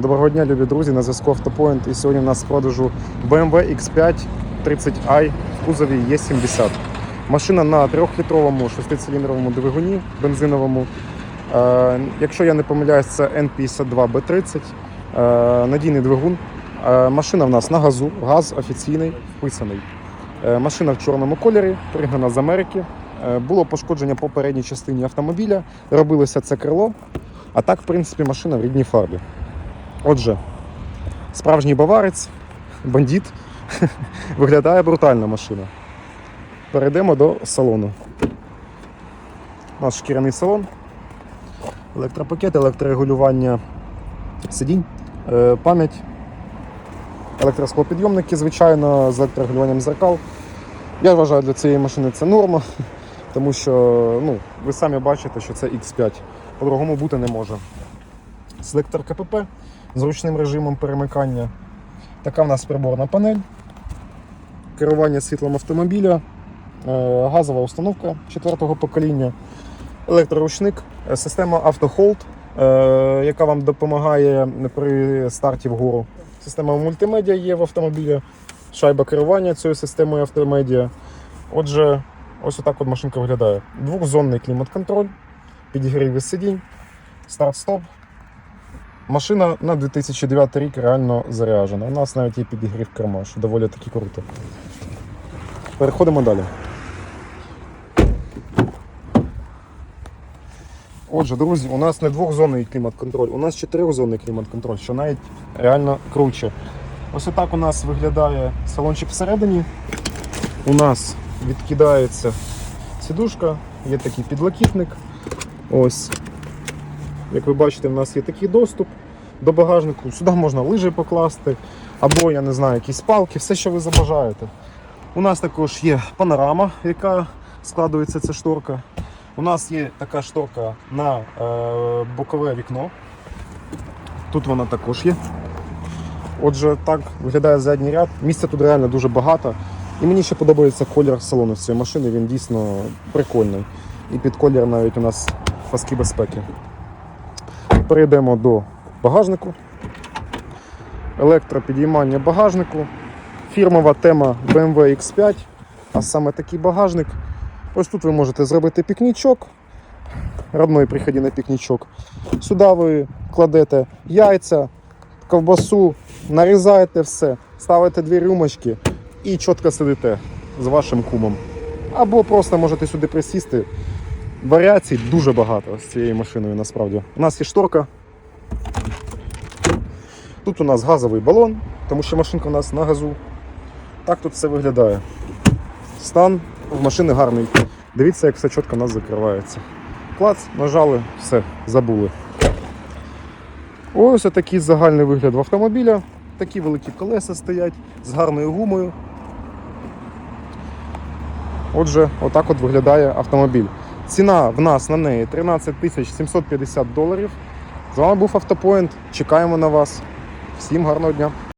Доброго дня, любі друзі, на зв'язку Автопоінт. І сьогодні у нас в продажу BMW X5 30i в кузові Е70. Машина на 3-літровому 6-циліндровому двигуні бензиновому. Е, якщо я не помиляюсь, це N52B30. Е, надійний двигун. Е, машина в нас на газу, газ офіційний, вписаний. Машина в чорному кольорі, пригнана з Америки. Було пошкодження по передній частині автомобіля. Робилося це крило. А так, в принципі, машина в рідній фарбі. Отже, справжній баварець, бандит. Виглядає брутальна машина. Перейдемо до салону. У нас шкіряний салон, електропакет, електрорегулювання сидінь, е, пам'ять, електросклопідйомники, звичайно, з електрорегулюванням зеркал. Я вважаю, для цієї машини це норма, тому що ну, ви самі бачите, що це X5. По-другому бути не може. Селектор КПП з ручним режимом перемикання. Така в нас приборна панель. Керування світлом автомобіля, е, газова установка четвертого покоління, електроручник, е, система автохолд, е, яка вам допомагає при старті вгору. Система мультимедіа є в автомобілі, шайба керування цією системою автомедіа. Отже, ось отак от машинка виглядає. Двохзонний клімат-контроль, підігрів сидінь, старт-стоп. Машина на 2009 рік реально заряджена. У нас навіть є підігрів керма, що доволі таки круто. Переходимо далі. Отже, друзі, у нас не двохзонний клімат-контроль, у нас чотирьохзонний клімат-контроль, що навіть реально круче. Ось отак у нас виглядає салончик всередині. У нас відкидається сідушка, є такий підлокітник. Ось. Як ви бачите, у нас є такий доступ до багажнику. Сюди можна лижі покласти, або, я не знаю, якісь палки, все, що ви забажаєте. У нас також є панорама, яка складується ця шторка. У нас є така шторка на е, бокове вікно. Тут вона також є. Отже, так виглядає задній ряд. Місця тут реально дуже багато. І мені ще подобається колір салону цієї машини, він дійсно прикольний. І під колір навіть у нас паски безпеки. Перейдемо до багажнику. Електропідіймання багажнику. Фірмова тема BMW X5, а саме такий багажник. Ось тут ви можете зробити пікнічок. Родной приході на пікнічок. Сюди ви кладете яйця, ковбасу, нарізаєте все, ставите дві рюмочки і чітко сидите з вашим кумом. Або просто можете сюди присісти. Варіацій дуже багато з цією машиною насправді. У нас є шторка. Тут у нас газовий балон, тому що машинка у нас на газу. Так тут все виглядає. Стан в машини гарний. Дивіться, як все чітко у нас закривається. Клац, нажали, все, забули. Ось такий загальний вигляд в автомобіля. Такі великі колеса стоять з гарною гумою. Отже, отак от виглядає автомобіль. Ціна в нас на неї 13 750 доларів. З вами був Автопоінт. Чекаємо на вас. Всім гарного дня!